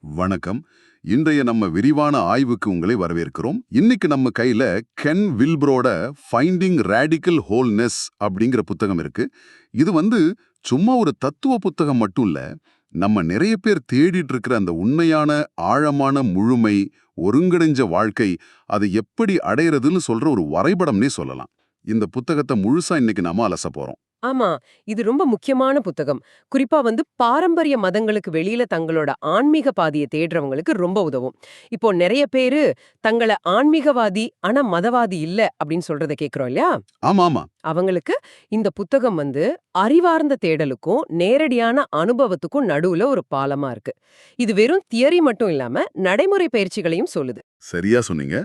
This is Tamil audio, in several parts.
வணக்கம். இன்றைய நம்ம விரிவான ஆய்வுக்கு உங்களை வரவேற்கிறோம். இன்னைக்கு நம்ம கையில கென் வில்பரோட ஃபைண்டிங் ரேடிக்கல் ஹோல்னஸ் அப்படிங்கிற புத்தகம் இருக்கு. இது வந்து சும்மா ஒரு தத்துவ புத்தகம் மட்டும் இல்ல நம்ம நிறைய பேர் தேடிட்டு இருக்கிற அந்த உண்மையான ஆழமான முழுமை ஒருங்கிணைஞ்ச வாழ்க்கை அதை எப்படி அடையிறதுன்னு சொல்ற ஒரு வரைபடம்னே சொல்லலாம். இந்த புத்தகத்தை முழுசா இன்னைக்கு நாம அலச போறோம். ஆமா இது ரொம்ப முக்கியமான புத்தகம். குறிப்பா வந்து பாரம்பரிய மதங்களுக்கு வெளியில தங்களோட ஆன்மீக பாதையை தேடுறவங்களுக்கு ரொம்ப உதவும். இப்போ நிறைய பேரு தங்களை ஆன்மீகவாதி ஆனா மதவாதி இல்ல அப்படின்னு சொல்றத கேக்குறோம் இல்லையா? ஆமா ஆமா. அவங்களுக்கு இந்த புத்தகம் வந்து அறிவார்ந்த தேடலுக்கும் நேரடியான அனுபவத்துக்கும் நடுவுல ஒரு பாலமா இருக்கு. இது வெறும் தியரி மட்டும் இல்லாம நடைமுறை பயிற்சிகளையும் சொல்லுது. சரியா சொன்னீங்க.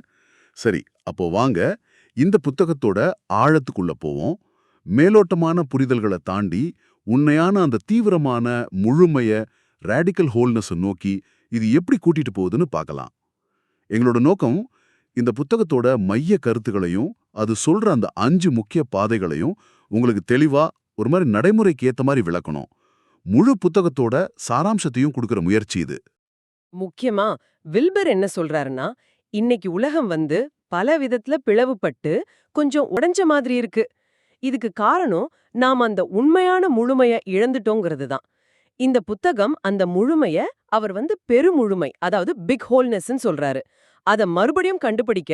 சரி அப்போ வாங்க இந்த புத்தகத்தோட ஆழத்துக்குள்ள போவோம். மேலோட்டமான புரிதல்களை தாண்டி உண்மையான அந்த தீவிரமான முழுமைய ரேடிக்கல் ஹோல்னஸை நோக்கி இது எப்படி கூட்டிட்டு போகுதுன்னு பார்க்கலாம். எங்களோட நோக்கம் இந்த புத்தகத்தோட மைய கருத்துகளையும் அது சொல்ற அந்த அஞ்சு முக்கிய பாதைகளையும் உங்களுக்கு தெளிவா ஒரு மாதிரி நடைமுறைக்கு ஏத்த மாதிரி விளக்கணும். முழு புத்தகத்தோட சாராம்சத்தையும் கொடுக்கற முயற்சி இது. முக்கியமா வில்பர் என்ன சொல்றாருன்னா இன்னைக்கு உலகம் வந்து பல விதத்துல பிளவுபட்டு கொஞ்சம் உடைஞ்ச மாதிரி இருக்கு. இதுக்கு காரணம் நாம் அந்த உண்மையான முழுமைய இழந்துட்டோங்கிறது தான் இந்த புத்தகம் அந்த முழுமைய அவர் வந்து பெருமுழுமை அதாவது பிக் ஹோல்னஸ்ன்னு சொல்றாரு. அத மறுபடியும் கண்டுபிடிக்க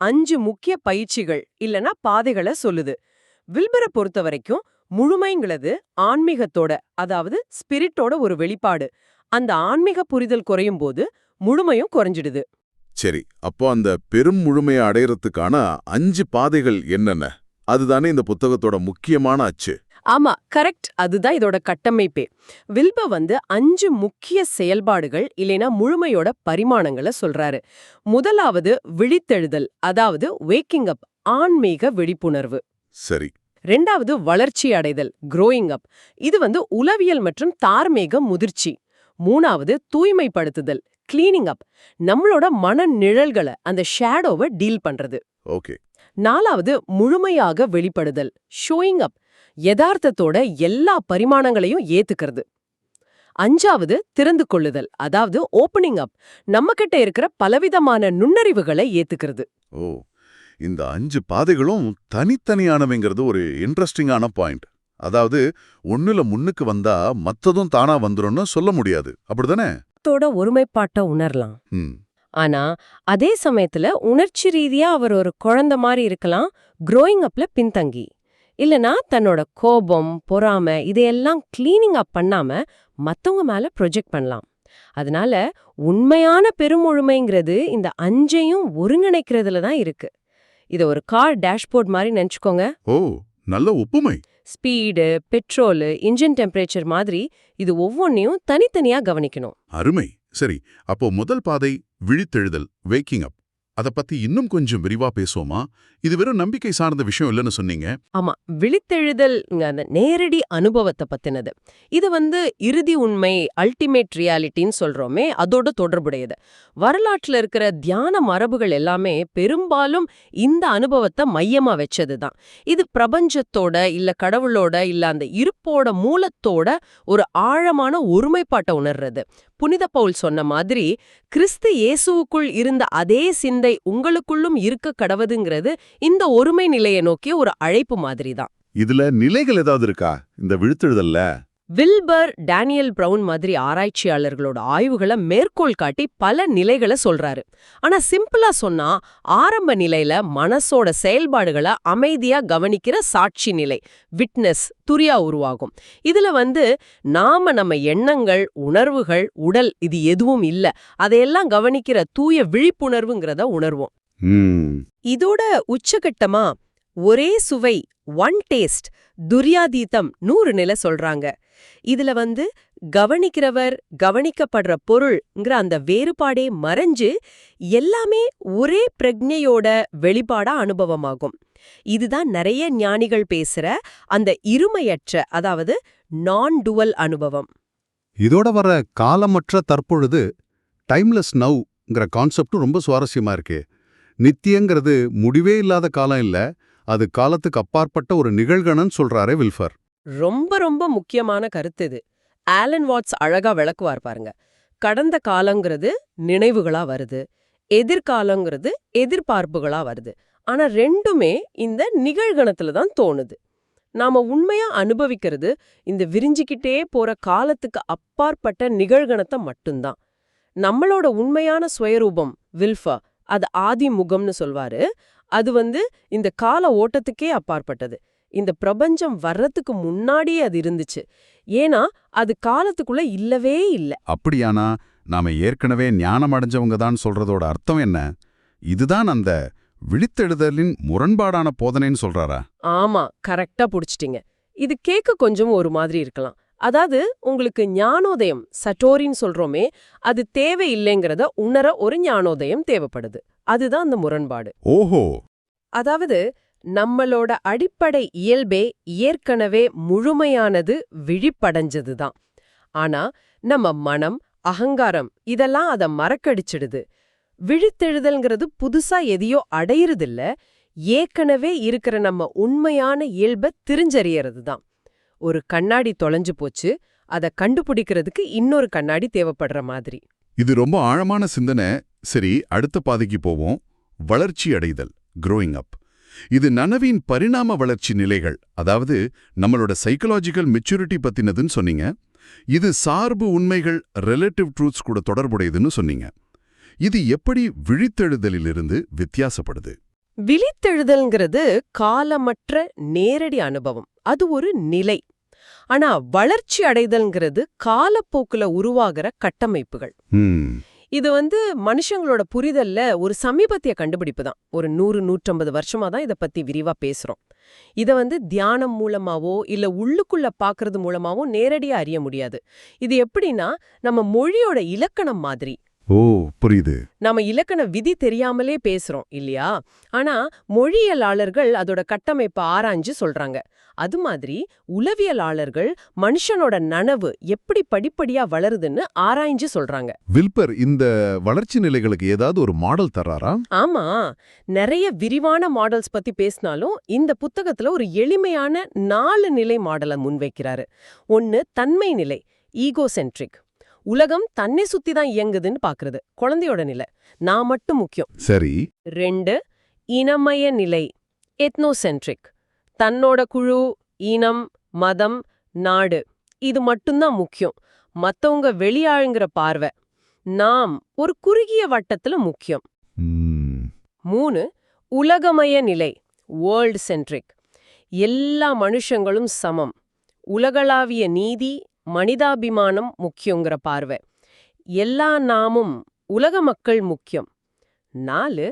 அஞ்சு முக்கிய பயிற்சிகள் இல்லனா பாதைகளை சொல்லுது. வில்பரை பொறுத்த வரைக்கும் முழுமைங்கிறது ஆன்மீகத்தோட அதாவது ஸ்பிரிட்டோட ஒரு வெளிப்பாடு. அந்த ஆன்மீக புரிதல் குறையும் போது முழுமையும் குறைஞ்சிடுது. சரி அப்போ அந்த பெரும் முழுமையை அடையறதுக்கான அஞ்சு பாதைகள் என்னென்ன? அதுதானே இந்த புத்தகத்தோட முக்கியமான அச்சு. ஆமா கரெக்ட். அதுதான் இதோட கட்டமைப்பே. வில்ப வந்து அஞ்சு முக்கிய செயல்பாடுகள் இல்லைனா முழுமையோட பரிமாணங்களை சொல்றாரு. முதலாவது விழித்தெழுதல் அதாவது வேக்கிங் அப் ஆன்மீக விழிப்புணர்வு. சரி. ரெண்டாவது வளர்ச்சி அடைதல் growing அப் இது வந்து உளவியல் மற்றும் தார்மீக முதிர்ச்சி. மூணாவது தூய்மைப்படுத்துதல் கிளீனிங் அப் நம்மளோட மன நிழல்களை அந்த ஷேடோவை டீல் பண்றது. ஓகே. நாலாவது முழுமையாக வெளிப்படுதல் ஷோயிங் அப் யதார்த்தத்தோட எல்லா பரிமாணங்களையும் ஏத்துக்கிறது. அஞ்சாவது திறந்து கொள்ளுதல் அதாவது ஓப்பனிங் அப் நம்மகிட்ட இருக்கிற பலவிதமான நுண்ணறிவுகளை ஏத்துக்கிறது. ஓ இந்த அஞ்சு பாதைகளும் தனித்தனியானவைங்கிறது ஒரு இன்ட்ரெஸ்டிங்கான பாயிண்ட் அதாவது ஒண்ணுல முன்னுக்கு வந்தா மத்ததும் தானா வந்துரும்னு சொல்ல முடியாது. அப்படிதானே? ஒருமைப்பாட்டை உணரலாம். ம். ஆனா அதே சமயத்துல உணர்ச்சி ரீதியா அவர் ஒரு குழந்தை மாதிரி இருக்கலாம் growing அப்ல பின்தங்கி. இல்லனா தன்னோட கோபம் பொறாமை இதையெல்லாம் கிளீனிங் அப் பண்ணாம மத்தவங்க மேல ப்ரொஜெக்ட் பண்ணலாம். அதனால உண்மையான பெருமுழுமைங்கிறது இந்த அஞ்சையும் ஒருங்கிணைக்கிறதுல தான் இருக்கு. இத ஒரு கார் டேஷ்போர்ட் மாதிரி நினைச்சுக்கோங்க. ஓ நல்ல ஒப்புமை. ஸ்பீடு பெட்ரோலு இன்ஜின் டெம்பரேச்சர் மாதிரி இது ஒவ்வொன்றையும் தனித்தனியா கவனிக்கணும். அருமை. சரி அப்போ முதல் பாதை விழித்தெழுதல் வேக்கிங் அப் அத பத்தி இன்னும் கொஞ்சம் விரிவா பேசுவோமா? இது வெறும் நம்பிக்கை சார்ந்த விஷயம் இல்லைன்னு சொன்னீங்க. ஆமா விழித்தெழுதல் அந்த நேரடி அனுபவத்தை பத்தினது. இது வந்து இறுதி உண்மை அல்டிமேட் ரியாலிட்டின்னு சொல்றோமே அதோட தொடர்புடையது. வரலாற்றுல இருக்கிற தியான மரபுகள் எல்லாமே பெரும்பாலும் இந்த அனுபவத்தை மையமா வச்சதுதான். இது பிரபஞ்சத்தோட இல்ல கடவுளோட இல்ல அந்த இருப்போட மூலத்தோட ஒரு ஆழமான ஒருமைப்பாட்டை உணர்றது. புனித பவுல் சொன்ன மாதிரி கிறிஸ்து இயேசுவுக்குள் இருந்த அதே சிந்த உங்களுக்குள்ளும் இருக்க கடவுதுங்கிறது இந்த ஒருமை நிலையை நோக்கிய ஒரு அழைப்பு மாதிரி தான் இதுல நிலைகள் ஏதாவது இருக்கா? இந்த விழுத்தெழுதல்ல? வில்பர் டேனியல் பிரவுன் மாதிரி ஆராய்ச்சியாளர்களோட ஆய்வுகளை மேற்கோள் காட்டி பல நிலைகளை சொல்றாரு. ஆனா சிம்பிளா சொன்னா ஆரம்ப நிலையில மனசோட செயல்பாடுகளை அமைதியா கவனிக்கிற சாட்சி நிலை விட்னஸ் துரியா உருவாகும். இதுல வந்து நாம நம்ம எண்ணங்கள் உணர்வுகள் உடல் இது எதுவும் இல்ல. அதையெல்லாம் கவனிக்கிற தூய விழிப்புணர்வுங்கிறத உணர்வோம். இதோட உச்சகட்டமா ஒரே சுவை ஒன் டேஸ்ட் துரியாதீதம் நூறு நிலை சொல்றாங்க. இதுல வந்து கவனிக்கிறவர் கவனிக்கப்படுற பொருள்ங்கிற அந்த வேறுபாடே மறைஞ்சு எல்லாமே ஒரே பிரக்ஞையோட வெளிப்பாடா அனுபவமாகும். இதுதான் நிறைய ஞானிகள் பேசுற அந்த இருமையற்ற அதாவது நான் டுவல் அனுபவம். இதோட வர காலமற்ற தற்பொழுது டைம்லெஸ் நவ்ங்கிற கான்செப்டும் ரொம்ப சுவாரஸ்யமா இருக்கு. நித்தியங்கிறது முடிவே இல்லாத காலம் இல்ல அது காலத்துக்கு அப்பாற்பட்ட ஒரு நிகழ்கணன்னு சொல்றாரே வில்ஃபர் ரொம்ப ரொம்ப முக்கியமான கருத்து இது. ஆலன் வாட்ஸ் அழகா விளக்குவார் பாருங்க. கடந்த காலங்கிறது நினைவுகளா வருது. எதிர்காலங்கிறது எதிர்பார்ப்புகளா வருது. ஆனா ரெண்டுமே இந்த நிகழ்கணத்துல தான் தோணுது. நாம உண்மையா அனுபவிக்கிறது இந்த விரிஞ்சிக்கிட்டே போற காலத்துக்கு அப்பாற்பட்ட நிகழ்கணத்தை மட்டும்தான். நம்மளோட உண்மையான சுயரூபம் வில்ஃபா அது ஆதி முகம்னு சொல்வாரு. அது வந்து இந்த கால ஓட்டத்துக்கே அப்பாற்பட்டது. இந்த பிரபஞ்சம் வர்றதுக்கு முன்னாடியே அது இருந்துச்சு. ஏன்னா அது காலத்துக்குள்ள இல்லவே இல்ல. அப்படியானா நாம ஏற்கனவே ஞானம் அடைஞ்சவங்க தான் சொல்றதோட அர்த்தம் என்ன? இதுதான் அந்த விழித்தெழுதலின் முரண்பாடான போதனைன்னு சொல்றாரா? ஆமா கரெக்டா புடிச்சிட்டீங்க. இது கேட்க கொஞ்சம் ஒரு மாதிரி இருக்கலாம். அதாவது உங்களுக்கு ஞானோதயம் சட்டோரின்னு சொல்றோமே அது தேவையில்லைங்கிறத உணர ஒரு ஞானோதயம் தேவைப்படுது. அதுதான் அந்த முரண்பாடு. ஓஹோ! அதாவது நம்மளோட அடிப்படை இயல்பே ஏற்கனவே முழுமையானது விழிப்படைஞ்சதுதான். ஆனா நம்ம மனம் அகங்காரம் இதெல்லாம் அத மறக்கடிச்சிடுது. விழித்தெழுதல்ங்கிறது புதுசா எதையோ அடையிறதில்ல ஏற்கனவே இருக்கிற நம்ம உண்மையான இயல்ப தெரிஞ்சறியறது தான் ஒரு கண்ணாடி தொலைஞ்சு போச்சு அத கண்டுபிடிக்கிறதுக்கு இன்னொரு கண்ணாடி தேவைப்படுற மாதிரி. இது ரொம்ப ஆழமான சிந்தனை. சரி அடுத்த பாதைக்கு போவோம். வளர்ச்சி அடைதல் க்ரோயிங் அப் இது நனவின் பரிணாம வளர்ச்சி நிலைகள் அதாவது நம்மளோட சைக்கலாஜிக்கல் மெச்சூரிட்டி பத்தினதுன்னு சொன்னீங்க. இது சார்பு உண்மைகள் ரிலேட்டிவ் ட்ரூத்ஸ் கூட தொடர்புடையதுன்னு சொன்னீங்க. இது எப்படி விழித்தெழுதலிலிருந்து வித்தியாசப்படுது? விழித்தெழுதல்ங்கிறது காலமற்ற நேரடி அனுபவம். அது ஒரு நிலை. ஆனா வளர்ச்சி அடைதல்ங்கிறது காலப்போக்குல உருவாகிற கட்டமைப்புகள். இது வந்து மனுஷங்களோட புரிதல்ல ஒரு சமீபத்திய கண்டுபிடிப்பு தான். ஒரு நூறு நூற்றம்பது வருஷமா தான் இத பத்தி விரிவா பேசுறோம். இத வந்து தியானம் மூலமாவோ இல்ல உள்ளுக்குள்ள பாக்குறது மூலமாவோ நேரடியா அறிய முடியாது. இது எப்படின்னா நம்ம மொழியோட இலக்கணம் மாதிரி. ஓ புரியுது. நாம இலக்கண விதி தெரியாமலே பேசுறோம் இல்லையா? ஆனா மொழியலாளர்கள் அதோட கட்டமைப்பை ஆராய்ஞ்சு சொல்றாங்க. அது மாதிரி உளவியலாளர்கள் மனுஷனோட நனவு எப்படி படிப்படியா வளருதுன்னு ஆராய்ஞ்சு சொல்றாங்க. வில்பர் இந்த வளர்ச்சி நிலைகளுக்கு ஏதாவது ஒரு மாடல் தர்றாரா? ஆமா. நிறைய விரிவான மாடல்ஸ் பத்தி பேசினாலும் இந்த புத்தகத்துல ஒரு எளிமையான நாலு நிலை மாடலை முன்வைக்கிறாரு. ஒன்னு தன்மை நிலை ஈகோசென்ட்ரிக். உலகம் தன்னை சுத்தி தான் இயங்குதுன்னு பாக்குறது. குழந்தையோட நிலை. நான் மட்டும் முக்கியம். சரி. ரெண்டு இனமய நிலை. எத்னோசென்ட்ரிக் தன்னோட குழு இனம் மதம் நாடு. இது மட்டும்தான் முக்கியம். மத்தவங்க வெளியாளுங்கிற பார்வை. நாம் ஒரு குறுகிய வட்டத்துல முக்கியம். மூணு உலகமய நிலை. வேர்ல்ட் சென்ட்ரிக் எல்லா மனுஷங்களும் சமம். உலகளாவிய நீதி மனிதாபிமானம் முக்கியங்கிற பார்வை. எல்லா நாமும் உலக மக்கள் முக்கியம். நாலு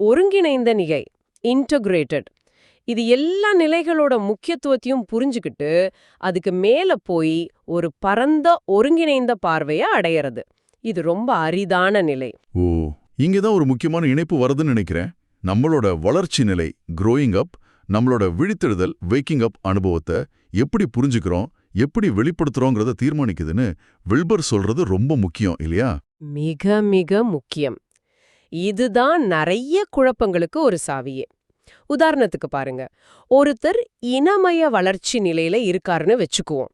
ஒருங்கிணைந்த நிகை இன்டகிரேட்டட் இது எல்லா நிலைகளோட முக்கியத்துவத்தையும் புரிஞ்சுக்கிட்டு அதுக்கு மேல போய் ஒரு பரந்த ஒருங்கிணைந்த பார்வையை அடையறது. இது ரொம்ப அரிதான நிலை. ஓ இங்கதான் ஒரு முக்கியமான இணைப்பு வருதுன்னு நினைக்கிறேன். நம்மளோட வளர்ச்சி நிலை க்ரோயிங் அப் நம்மளோட விழித்தெழுதல் வேக்கிங் அப் அனுபவத்தை எப்படி புரிஞ்சுக்கிறோம்? எப்படி வெளிப்படுத்துறோங்கிறத தீர்மானிக்குதுன்னு வில்பர் சொல்றது ரொம்ப முக்கியம் இல்லையா? மிக மிக முக்கியம். இதுதான் நிறைய குழப்பங்களுக்கு ஒரு சாவியே. உதாரணத்துக்கு பாருங்க. ஒருத்தர் இனமய வளர்ச்சி நிலையில இருக்காருன்னு வச்சுக்குவோம்.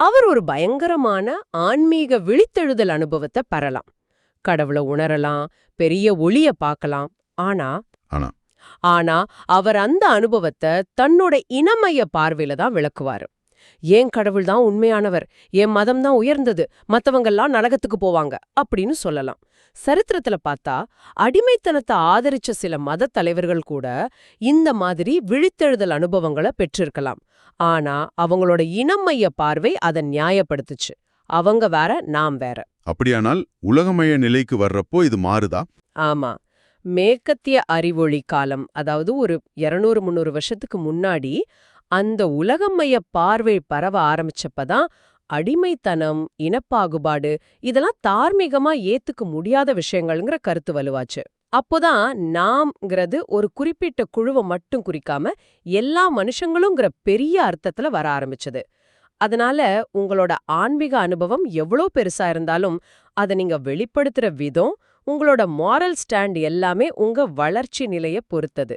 அவர் ஒரு பயங்கரமான ஆன்மீக விழித்தெழுதல் அனுபவத்தை பெறலாம். கடவுளை உணரலாம் பெரிய ஒளிய பார்க்கலாம் ஆனா ஆனா? ஆனா அவர் அந்த அனுபவத்தை தன்னோட இனமய பார்வையில தான் விளக்குவாரு. ஏன் கடவுள் தான் உண்மையானவர்? என் மதம் தான் உயர்ந்தது. மத்தவங்கெல்லாம் நரகத்துக்கு போவாங்க. அப்படின்னு சொல்லலாம். சரித்திரத்துல பார்த்தா அடிமைத்தனத்தை ஆதரிச்ச சில மத தலைவர்கள் கூட இந்த மாதிரி விழித்தெழுதல் அனுபவங்களை பெற்றிருக்கலாம். ஆனா அவங்களோட இனமைய பார்வை அதை நியாயப்படுத்துச்சு. அவங்க வேற நாம் வேற. அப்படியானால் உலகமய நிலைக்கு வர்றப்போ இது மாறுதா? ஆமா. மேற்கத்திய அறிவொளி காலம் அதாவது ஒரு 200 முந்நூறு வருஷத்துக்கு முன்னாடி அந்த உலகமய பார்வை பரவ ஆரம்பிச்சப்பதான் அடிமைத்தனம் இனப்பாகுபாடு இதெல்லாம் தார்மீகமா ஏத்துக்க முடியாத விஷயங்கள்ங்கிற கருத்து வலுவாச்சு. அப்போதான் நாம்ங்கிறது ஒரு குறிப்பிட்ட குழுவை மட்டும் குறிக்காம எல்லா மனுஷங்களுங்கிற பெரிய அர்த்தத்துல வர ஆரம்பிச்சது. அதனால உங்களோட ஆன்மீக அனுபவம் எவ்வளோ பெருசா இருந்தாலும் அதை நீங்க வெளிப்படுத்துற விதம் உங்களோட மாரல் ஸ்டாண்ட் எல்லாமே உங்க வளர்ச்சி நிலைய பொறுத்தது.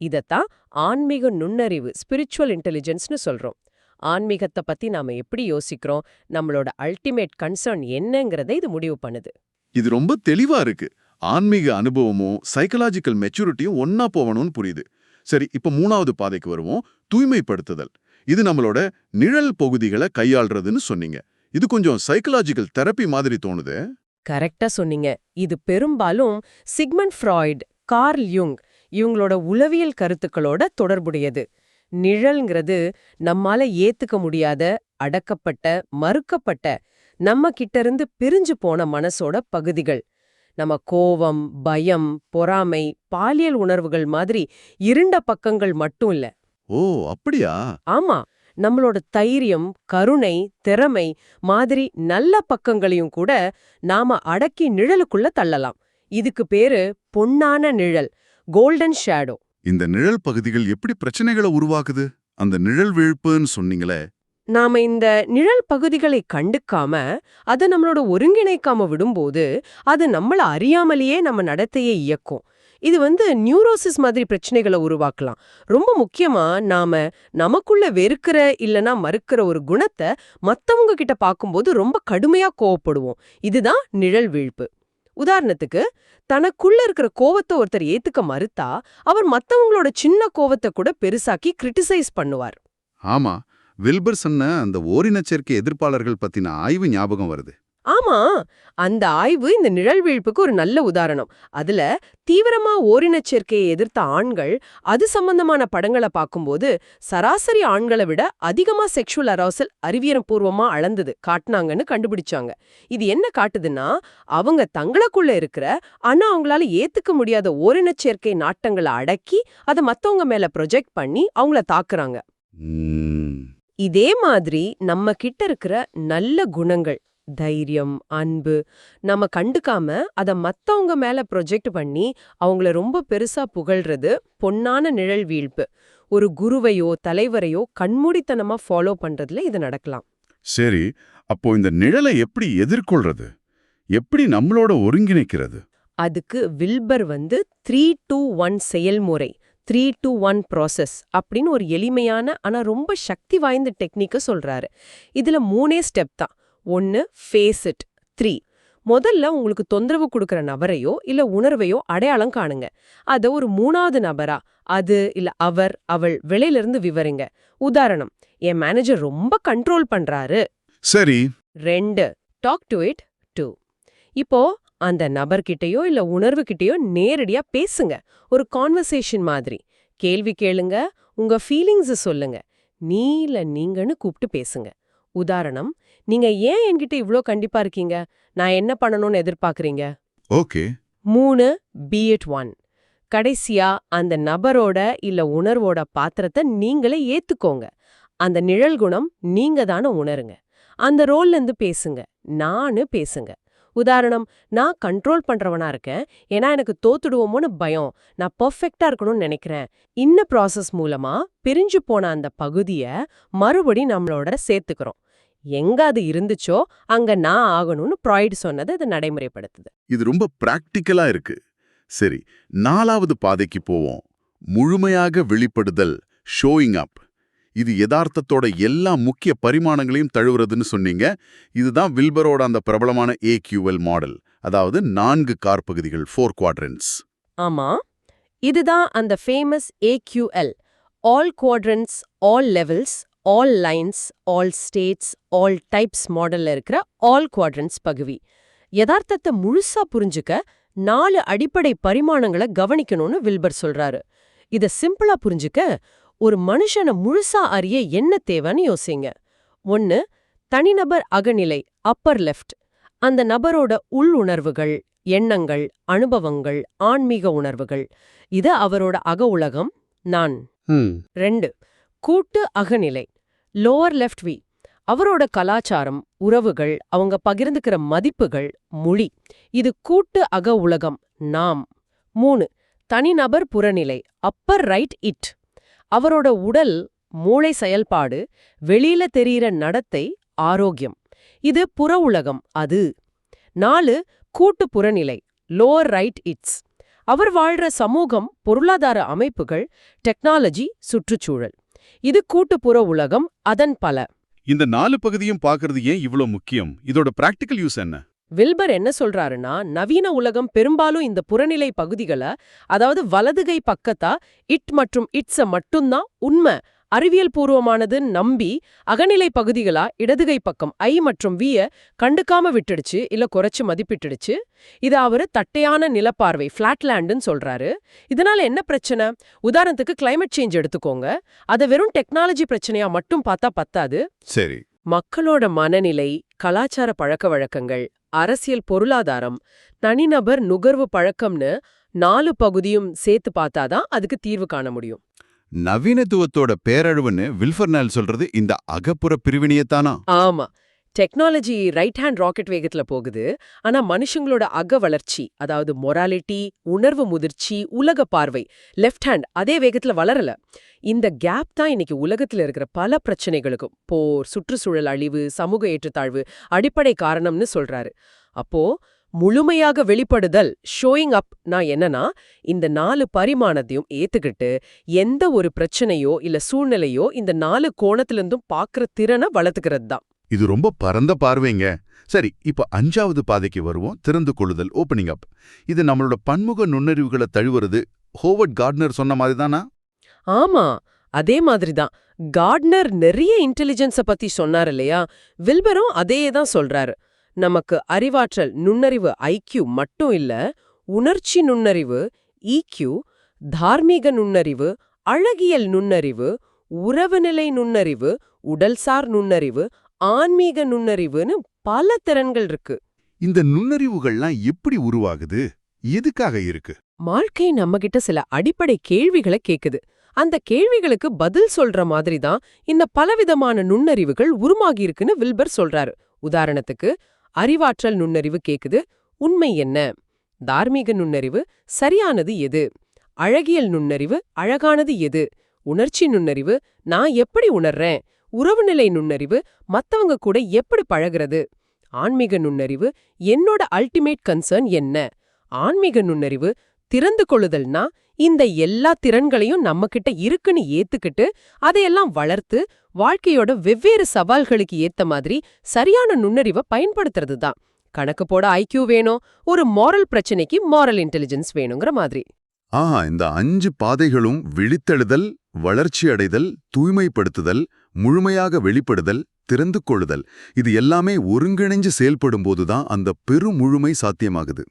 இதத்தான் ஆன்மீக நுண்ணறிவு ஸ்பிரிச்சுவல் இன்டெலிஜென்ஸ்னு சொல்றோம். ஆன்மீகத்தை பத்தி நாம எப்படி யோசிக்கிறோம்? நம்மளோட அல்டிமேட் கன்சர்ன் என்னங்கறதை இது முடிவு பண்ணுது. இது ரொம்ப தெளிவா இருக்கு. ஆன்மீக அனுபவமும் சைக்கலாஜிக்கல் மெச்சூரிட்டியும் ஒன்னா போகணும்னு புரியுது. சரி இப்ப மூணாவது பாதைக்கு வருவோம். தூய்மைப்படுத்துதல். இது நம்மளோட நிழல் பகுதிகளை கையாள்றதுன்னு சொன்னீங்க. இது கொஞ்சம் சைக்கலாஜிக்கல் தெரப்பி மாதிரி தோணுது. கரெக்டா சொன்னீங்க. இது பெரும்பாலும் சிக்மண்ட் ஃப்ராய்ட் கார்ல் யுங் இவங்களோட உளவியல் கருத்துக்களோட தொடர்புடையது. நிழல்ங்கிறது நம்மால ஏத்துக்க முடியாத அடக்கப்பட்ட மறுக்கப்பட்ட நம்ம கிட்ட இருந்து பிரிஞ்சு போன மனசோட பகுதிகள். நம்ம கோவம் பயம் பொறாமை பாலியல் உணர்வுகள் மாதிரி இருண்ட பக்கங்கள் மட்டும் இல்ல. ஓ அப்படியா? ஆமா நம்மளோட தைரியம் கருணை திறமை மாதிரி நல்ல பக்கங்களையும் கூட நாம அடக்கி நிழலுக்குள்ள தள்ளலாம். இதுக்கு பேரு பொன்னான நிழல். கோல்டன் ஷேடோ இந்த நிழல் பகுதிகள் எப்படி பிரச்சனைகளை உருவாக்குது? அந்த நிழல் விழுப்புன்னு சொன்னீங்களே. நாம இந்த நிழல் பகுதிகளை கண்டுக்காம அதை நம்மளோட ஒருங்கிணைக்காம விடும்போது அது நம்மள அறியாமலேயே நம்ம நடத்தையை இயக்கும். இது வந்து நியூரோசிஸ் மாதிரி பிரச்சனைகளை உருவாக்கலாம். ரொம்ப முக்கியமா நாம நமக்குள்ள வெறுக்கிற இல்லனா மறுக்கிற ஒரு குணத்தை மத்தவங்க கிட்ட பார்க்கும்போது ரொம்ப கடுமையா கோவப்படுவோம். இதுதான் நிழல் வீழ்ப்பு. உதாரணத்துக்கு தனக்குள்ள இருக்கிற கோவத்தை ஒருத்தர் ஏத்துக்க மறுத்தா அவர் மத்தவங்களோட சின்ன கோவத்தை கூட பெருசாக்கி கிரிட்டிசைஸ் பண்ணுவார். ஆமா வில்பர் சொன்ன அந்த ஓரினச் சேர்க்கை எதிர்ப்பாளர்கள் பத்தின ஆய்வு ஞாபகம் வருது. ஆமா அந்த ஆய்வு இந்த நிழல் வீழ்ப்புக்கு ஒரு நல்ல உதாரணம். அதுல தீவிரமா ஓரினச் சேர்க்கையை எதிர்த்த ஆண்கள் அது சம்பந்தமான படங்களை பார்க்கும்போது சராசரி ஆண்களை விட அதிகமா செக்ஷுவல் அராசல் அறிவியல் பூர்வமா அளந்தது காட்டுனாங்கன்னு கண்டுபிடிச்சாங்க. இது என்ன காட்டுதுன்னா அவங்க தங்களுக்குள்ள இருக்கிற ஆனா அவங்களால ஏத்துக்க முடியாத ஓரினச் சேர்க்கை நாட்டங்களை அடக்கி அதை மத்தவங்க மேல ப்ரொஜெக்ட் பண்ணி அவங்கள தாக்குறாங்க. இதே மாதிரி நம்ம கிட்ட இருக்கிற நல்ல குணங்கள் தைரியம் அன்பு நம்ம கண்டுக்காம அத மத்தவங்க மேல ப்ரொஜெக்ட் பண்ணி அவங்கள ரொம்ப பெருசா புகழ்றது பொன்னான நிழல் வீழ்ப்பு. ஒரு குருவையோ தலைவரையோ கண்மூடித்தனமா ஃபாலோ பண்றதுல இது நடக்கலாம். சரி அப்போ இந்த நிழலை எப்படி எதிர்கொள்றது? எப்படி நம்மளோட ஒருங்கிணைக்கிறது? அதுக்கு வில்பர் வந்து த்ரீ டூ ஒன் செயல்முறை த்ரீ டூ ஒன் ப்ராசஸ் அப்படின்னு ஒரு எளிமையான ஆனா ரொம்ப சக்தி வாய்ந்த டெக்னிக்க சொல்றாரு. இதுல மூணே ஸ்டெப் தான். ஒன்னு ஃபேஸ் இட் த்ரீ முதல்ல உங்களுக்கு தொந்தரவு கொடுக்கற நபரையோ இல்ல உணர்வையோ அடையாளம் காணுங்க. அத ஒரு மூணாவது நபரா அது இல்ல அவர் அவள் வெளியிலிருந்து விவரிங்க. உதாரணம் என் மேனேஜர் ரொம்ப கண்ட்ரோல் பண்றாரு. சரி. ரெண்டு டாக் டு இட் டூ இப்போ அந்த நபர்கிட்டயோ இல்ல உணர்வுகிட்டயோ நேரடியா பேசுங்க. ஒரு கான்வர்சேஷன் மாதிரி. கேள்வி கேளுங்க உங்க ஃபீலிங்ஸ் சொல்லுங்க. நீ இல்ல நீங்கன்னு கூப்பிட்டு பேசுங்க. உதாரணம் நீங்க ஏன் என்கிட்ட இவ்ளோ கண்டிப்பா இருக்கீங்க? நான் என்ன பண்ணணும்னு எதிர்பார்க்கறீங்க? ஓகே. மூணு பி இட் ஒன். கடைசியா அந்த நபரோட இல்ல உணர்வோட பாத்திரத்தை நீங்களே ஏத்துக்கோங்க. அந்த நிழல் குணம் நீங்க தானே உணருங்க. அந்த ரோல்ல இருந்து பேசுங்க. நானு பேசுங்க. உதாரணம் நான் கண்ட்ரோல் பண்றவனா இருக்கேன். ஏன்னா எனக்கு தோத்துடுவோமோன்னு பயம். நான் பெர்ஃபெக்ட்டா இருக்கணும்னு நினைக்கிறேன். இன்ன ப்ராசஸ் மூலமா பிரிஞ்சு போன அந்த பகுதிய மறுபடி நம்மளோட சேர்த்துக்கிறோம். எங்க அது இருந்துச்சோ அங்க நான் ஆகணும்னு ப்ராய்டு சொன்னது அது நடைமுறைப்படுத்துது. இது ரொம்ப பிராக்டிக்கலா இருக்கு. சரி நாலாவது பாதைக்கு போவோம். முழுமையாக வெளிப்படுதல் ஷோயிங் அப். இது யதார்த்தத்தோட எல்லா முக்கிய பரிமாணங்களையும் தழுவுறதுன்னு சொன்னீங்க. இதுதான் வில்பரோட அந்த பிரபலமான ஏக்யூஎல் மாடல். அதாவது நான்கு கார்பகுதிகள் ஃபோர் குவாட்ரன்ஸ் ஆமா. இதுதான் அந்த famous AQAL all quadrants all levels all lines all states all types மாடல்ல இருக்கிற ஆல் குவாட்ரன்ஸ் பகுதி யதார்த்தத்தை முழுசா புரிஞ்சுக்க நாலு அடிப்படை பரிமாணங்களை கவனிக்கணும்னு வில்பர் சொல்றாரு. இத சிம்பிளா புரிஞ்சுக்க ஒரு மனுஷனை முழுசா அறிய என்ன தேவைன்னு யோசிங்க. ஒன்னு தனிநபர் அகநிலை அப்பர் லெஃப்ட் அந்த நபரோட உள் உணர்வுகள் எண்ணங்கள் அனுபவங்கள் ஆன்மீக உணர்வுகள். இது அவரோட அக உலகம். நான். ரெண்டு கூட்டு அகநிலை லோவர் லெஃப்ட் வி அவரோட கலாச்சாரம் உறவுகள் அவங்க பகிர்ந்துக்கிற மதிப்புகள் மொழி இது கூட்டு அக உலகம் நாம். மூணு தனிநபர் புறநிலை அப்பர் ரைட் இட் அவரோட உடல் மூளை செயல்பாடு வெளியில தெரியிற நடத்தை ஆரோக்கியம். இது புற உலகம் அது. நாலு கூட்டு புறநிலை லோவர் ரைட் இட்ஸ் அவர் வாழ்ற சமூகம் பொருளாதார அமைப்புகள் டெக்னாலஜி சுற்றுச்சூழல். இது கூட்டுப்புற உலகம் அதன் பல. இந்த நாலு பகுதியும் பார்க்கறது ஏன் இவ்ளோ முக்கியம்? இதோட பிராக்டிக்கல் யூஸ் என்ன? வில்பர் என்ன சொல்றாருன்னா நவீன உலகம் பெரும்பாலும் இந்த புறநிலை பகுதிகளை அதாவது வலதுகை பக்கத்தா இட் மற்றும் இட்ஸ மட்டும்தான் உண்மை. அறிவியல் பூர்வமானது நம்பி அகநிலை பகுதிகளா இடதுகை பக்கம் ஐ மற்றும் விய கண்டுக்காம விட்டுடுச்சு இல்ல குறைச்சு மதிப்பிட்டுடுச்சு? இது அவரு தட்டையான நிலப்பார்வை ஃபிளாட்லேண்டுன்னு சொல்றாரு. இதனால என்ன பிரச்சனை? உதாரணத்துக்கு கிளைமேட் சேஞ்ச் எடுத்துக்கோங்க. அதை வெறும் டெக்னாலஜி பிரச்சனையா மட்டும் பார்த்தா பத்தாது. சரி. மக்களோட மனநிலை கலாச்சார பழக்க வழக்கங்கள் அரசியல் பொருளாதாரம் தனிநபர் நுகர்வு பழக்கம்னு நாலு பகுதியும் சேர்த்து பார்த்தாதான் அதுக்கு தீர்வு காண முடியும். நவீனத்துவத்தோட பேரழிவுன்னு வில்ஃபர்னால் சொல்றது இந்த அகப்புற பிரிவினையத்தானா? ஆமா. டெக்னாலஜி ரைட் ஹேண்ட் ராக்கெட் வேகத்துல போகுது. ஆனா மனுஷங்களோட அக வளர்ச்சி அதாவது மொராலிட்டி உணர்வு முதிர்ச்சி உலக பார்வை லெஃப்ட் ஹேண்ட் அதே வேகத்துல வளரல. இந்த கேப் தான் இன்னைக்கு உலகத்துல இருக்கிற பல பிரச்சனைகளுக்கும் போர் சுற்றுச்சூழல் அழிவு சமூக ஏற்றத்தாழ்வு அடிப்படை காரணம்னு சொல்றாரு. அப்போ முழுமையாக வெளிப்படுதல் ஷோயிங் அப் நான் என்னன்னா இந்த நாலு பரிமாணத்தையும் ஏத்துக்கிட்டு எந்த ஒரு பிரச்சனையோ இல்ல சூழ்நிலையோ இந்த நாலு கோணத்திலிருந்தும் பார்க்கற திறனை வளர்த்துக்கிறது தான். இது ரொம்ப பரந்த பார்வைங்க. சரி இப்ப அஞ்சாவது பாதைக்கு வருவோம். திறந்து கொள்ளுதல் ஓப்பனிங் அப் இது நம்மளோட பன்முக நுண்ணறிவுகளை தழுவுறது. ஹோவர்ட் கார்ட்னர் சொன்ன மாதிரி தானா? ஆமா அதே மாதிரிதான் கார்ட்னர் நிறைய இன்டெலிஜென்ஸ பத்தி சொன்னார் இல்லையா? வில்பரும் அதே தான் சொல்றாரு. நமக்கு அறிவாற்றல் நுண்ணறிவு ஐக்யூ மட்டும் இல்ல உணர்ச்சி நுண்ணறிவு ஈக்யூ தார்மீக நுண்ணறிவு அழகியல் நுண்ணறிவு உறவுநிலை நுண்ணறிவு உடல்சார் நுண்ணறிவு ஆன்மீக நுண்ணறிவுன்னு பல திறன்கள் இருக்கு. இந்த நுண்ணறிவுகள்லாம் எப்படி உருவாகுது? எதுக்காக இருக்கு? வாழ்க்கை நம்மகிட்ட சில அடிப்படை கேள்விகளை கேக்குது. அந்த கேள்விகளுக்கு பதில் சொல்ற மாதிரி தான் இந்த பலவிதமான நுண்ணறிவுகள் உருமாகியிருக்குன்னு வில்பர் சொல்றாரு. உதாரணத்துக்கு அறிவாற்றல் நுண்ணறிவு கேக்குது உண்மை என்ன? தார்மீக நுண்ணறிவு சரியானது எது? அழகியல் நுண்ணறிவு அழகானது எது? உணர்ச்சி நுண்ணறிவு நான் எப்படி உணர்றேன்? உறவுநிலை நுண்ணறிவு மத்தவங்க கூட எப்படி பழகுறது? ஆன்மீக நுண்ணறிவு என்னோட அல்டிமேட் கன்சர்ன் என்ன? ஆன்மீக நுண்ணறிவு திறந்து கொள்ளுதல்னா இந்த எல்லா திறன்களையும் நம்மகிட்ட இருக்குன்னு ஏத்துக்கிட்டு அதையெல்லாம் வளர்த்து வாழ்க்கையோட வெவ்வேறு சவால்களுக்கு ஏத்த மாதிரி சரியான நுண்ணறிவை பயன்படுத்துறது தான் கணக்கு போட ஐக்கியூ வேணும் ஒரு மாரல் பிரச்சனைக்கு மாரல் இன்டெலிஜென்ஸ் வேணுங்கிற மாதிரி. ஆஹா இந்த அஞ்சு பாதைகளும் விழித்தெழுதல் வளர்ச்சி அடைதல் தூய்மைப்படுத்துதல் முழுமையாக வெளிப்படுதல் திறந்து கொள்ளுதல் இது எல்லாமே ஒருங்கிணைஞ்சு செயல்படும் போதுதான் அந்த பெருமுழுமை சாத்தியமாகுது.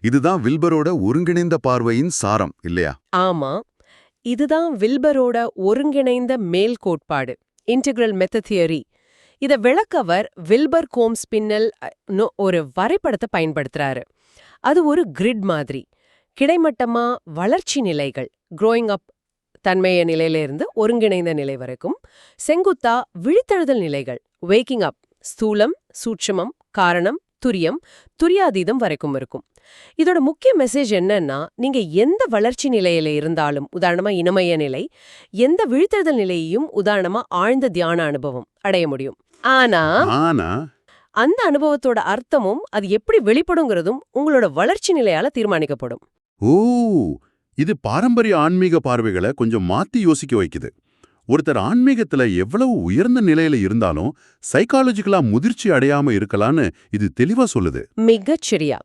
இதுதான் வில்பரோட ஒருங்கிணைந்த பார்வையின் சாரம் இல்லையா? ஆமா. இதுதான் வில்பரோட ஒருங்கிணைந்த மேல் கோட்பாடு இன்டெக்ரல் மெத்த தியரி இத விளக்கவர் வில்பர் கோம்ஸ் ஸ்பின்னல் ஒரு வரைபடத்தை பயன்படுத்துறாரு. அது ஒரு கிரிட் மாதிரி. கிடைமட்டமா வளர்ச்சி நிலைகள் க்ரோயிங் அப் தன்மைய நிலையிலிருந்து ஒருங்கிணைந்த நிலை வரைக்கும். செங்குத்தா விழித்தெழுதல் நிலைகள் வேக்கிங் அப் ஸ்தூலம் சூட்சமம் காரணம் துரியம் துரியாதீதம் வரைக்கும் இருக்கும். இதோட முக்கிய மெசேஜ் என்னன்னா நீங்க எந்த வளர்ச்சி நிலையில இருந்தாலும் உதாரணமா இனமய நிலை எந்த விழித்தெழுதல் நிலையையும் உதாரணமா ஆழ்ந்த தியான அனுபவம் அடைய முடியும். ஆனா ஆனா அந்த அனுபவத்தோட அர்த்தமும் அது எப்படி வெளிப்படுங்கிறதும் உங்களோட வளர்ச்சி நிலையால தீர்மானிக்கப்படும். ஓ! இது பாரம்பரிய ஆன்மீக பார்வைகளை கொஞ்சம் மாத்தி யோசிக்க வைக்குது. ஒருத்தர் ஆன்மீகத்துல எவ்வளவு உயர்ந்த நிலையில இருந்தாலும் சைக்காலஜிக்கலா முதிர்ச்சி அடையாம இருக்கலாம்னு இது தெளிவா சொல்லுது. மிகச்சரியா.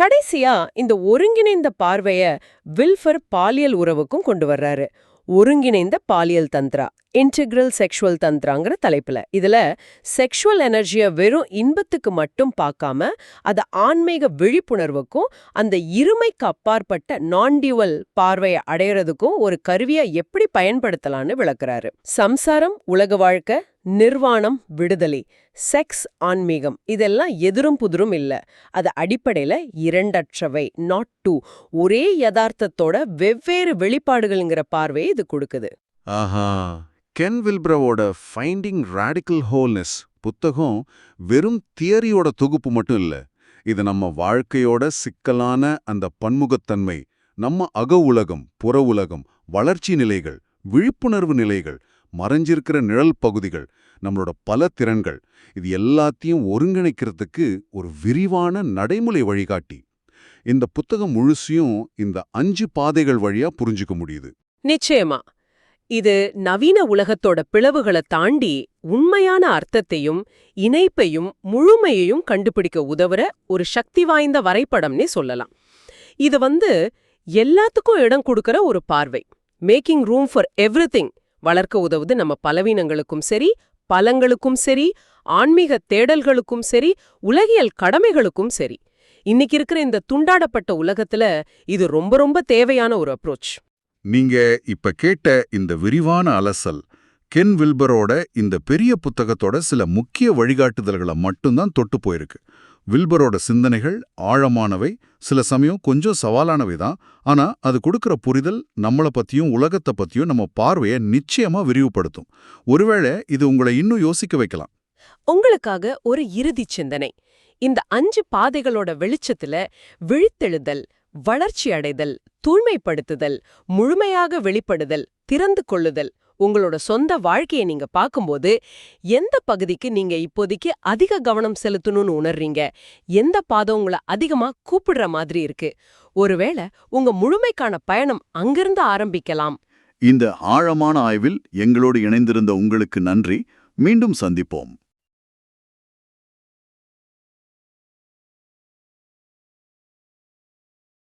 கடைசியா இந்த ஒருங்கிணைந்த பார்வைய வில்ஃபர் பாலியல் உறவுக்கும் கொண்டு வர்றாரு. ஒருங்கிணைந்த பாலியல் தந்திரா இன்டெக்ரல் செக்ஷுவல் தந்திராங்கிற தலைப்புல. இதுல செக்ஷுவல் எனர்ஜிய வெறும் இன்பத்துக்கு மட்டும் பார்க்காம அத ஆன்மீக விழிப்புணர்வுக்கும் அந்த இருமைக்கு அப்பாற்பட்ட நான் டியூவல் பார்வையை அடையறதுக்கும் ஒரு கருவியை எப்படி பயன்படுத்தலாம்னு விளக்குறாரு. சம்சாரம் உலக வாழ்க்கை நிர்வாணம் விடுதலை செக்ஸ் ஆன்மீகம் இதெல்லாம் எதிரும் புதிரும் இல்ல. அது அடிப்படையில் இரண்டற்றவை நாட் டூ ஒரே யதார்த்தத்தோட வெவ்வேறு வெளிப்பாடுகள்ங்கிற பார்வையை இது கொடுக்குது. ஆஹா. கென் வில்ப்ரவோட ஃபைண்டிங் ராடிக்கல் ஹோல்னஸ் புத்தகம் வெறும் தியரியோட தொகுப்பு மட்டும் இல்ல. இது நம்ம வாழ்க்கையோட சிக்கலான அந்த பன்முகத்தன்மை நம்ம அக உலகம் புற உலகம் வளர்ச்சி நிலைகள் விழிப்புணர்வு நிலைகள் மறைஞ்சிருக்கிற நிழல் பகுதிகள் நம்மளோட பல திறன்கள் இது எல்லாத்தையும் ஒருங்கிணைக்கிறதுக்கு ஒரு விரிவான நடைமுறை வழிகாட்டி. இந்த புத்தகம் முழுசையும் இந்த அஞ்சு பாதைகள் வழியா புரிஞ்சுக்க முடியுது. நிச்சயமா. இது நவீன உலகத்தோட பிளவுகளை தாண்டி உண்மையான அர்த்தத்தையும் இணைப்பையும் முழுமையையும் கண்டுபிடிக்க உதவுற ஒரு சக்தி வாய்ந்த வரைபடம்னே சொல்லலாம். இது வந்து எல்லாத்துக்கும் இடம் கொடுக்கற ஒரு பார்வை. மேக்கிங் ரூம் ஃபார் எவ்ரி வளர்க்க உதவுது நம்ம பலவீனங்களுக்கும் சரி பலங்களுக்கும் சரி ஆன்மீக தேடல்களுக்கும் சரி உலகியல் கடமைகளுக்கும் சரி. இன்னைக்கு இருக்கிற இந்த துண்டாடப்பட்ட உலகத்துல இது ரொம்ப ரொம்ப தேவையான ஒரு அப்ரோச் நீங்க இப்ப கேட்ட இந்த விரிவான அலசல் கென் வில்பரோட இந்த பெரிய புத்தகத்தோட சில முக்கிய வழிகாட்டுதல்களை மட்டும்தான் தொட்டு போயிருக்கு. வில்பரோட சிந்தனைகள் ஆழமானவை. சில சமயம் கொஞ்சம் சவாலானவை தான். ஆனா அது கொடுக்கிற புரிதல் நம்மள பத்தியும் உலகத்தை பத்தியும் நம்ம பார்வையை நிச்சயமா விரிவுபடுத்தும். ஒருவேளை இது உங்களை இன்னும் யோசிக்க வைக்கலாம். உங்களுக்காக ஒரு இறுதி சிந்தனை. இந்த அஞ்சு பாதைகளோட வெளிச்சத்துல விழித்தெழுதல் வளர்ச்சி அடைதல் தூய்மைப்படுத்துதல் முழுமையாக வெளிப்படுதல் திறந்து கொள்ளுதல் உங்களோட சொந்த வாழ்க்கையை நீங்க பார்க்கும்போது எந்த பகுதிக்கு நீங்க இப்போதைக்கு அதிக கவனம் செலுத்தணும்னு உணர்றீங்க? எந்த பாதம் உங்களை அதிகமா கூப்பிடுற மாதிரி இருக்கு? ஒருவேளை உங்க முழுமைக்கான பயணம் அங்கிருந்து ஆரம்பிக்கலாம். இந்த ஆழமான ஆய்வில் எங்களோடு இணைந்திருந்த உங்களுக்கு நன்றி. மீண்டும் சந்திப்போம்.